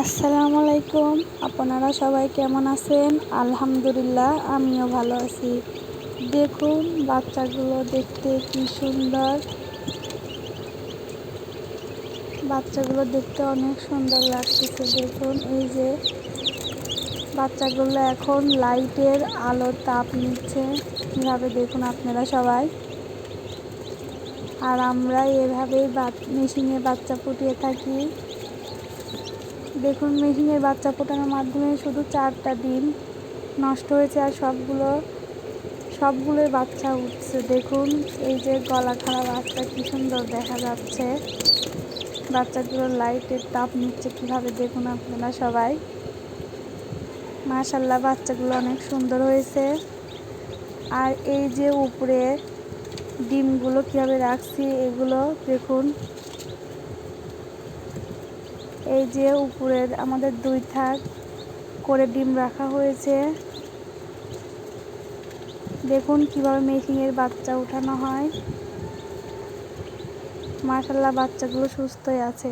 আসসালামু আলাইকুম। আপনারা সবাই কেমন আছেন? আলহামদুলিল্লাহ, আমিও ভালো আছি। দেখুন, বাচ্চাগুলো দেখতে কি সুন্দর। বাচ্চাগুলো দেখতে অনেক সুন্দর লাগতেছে, দেখুন, এই যে। বাচ্চাগুলো এখন লাইটের আলোর তাপ নিচ্ছে। কীভাবে দেখুন আপনারা সবাই? আর আমরা এভাবেই মেশিনে বাচ্চা ফুটিয়ে থাকি। দেখুন, মেশিনের বাচ্চা ফোটানোর মাধ্যমে শুধু চারটা ডিম নষ্ট হয়েছে আর সবগুলো, সবগুলোই বাচ্চা উঠছে। দেখুন, এই যে গলা খারাপ বাচ্চা, কি সুন্দর দেখা যাচ্ছে। বাচ্চাগুলো লাইটের তাপ নিচ্ছে কীভাবে, দেখুন আপনারা সবাই। মাশাল্লাহ বাচ্চাগুলো অনেক সুন্দর হয়েছে। আর এই যে উপরে ডিমগুলো কীভাবে রাখছি, এগুলো দেখুন। এই যে উপরের আমাদের দুই থাক করে ডিম রাখা হয়েছে। দেখুন কীভাবে মেশিনের বাচ্চা উঠানো হয়। মাশাল্লাহ বাচ্চাগুলো সুস্থই আছে।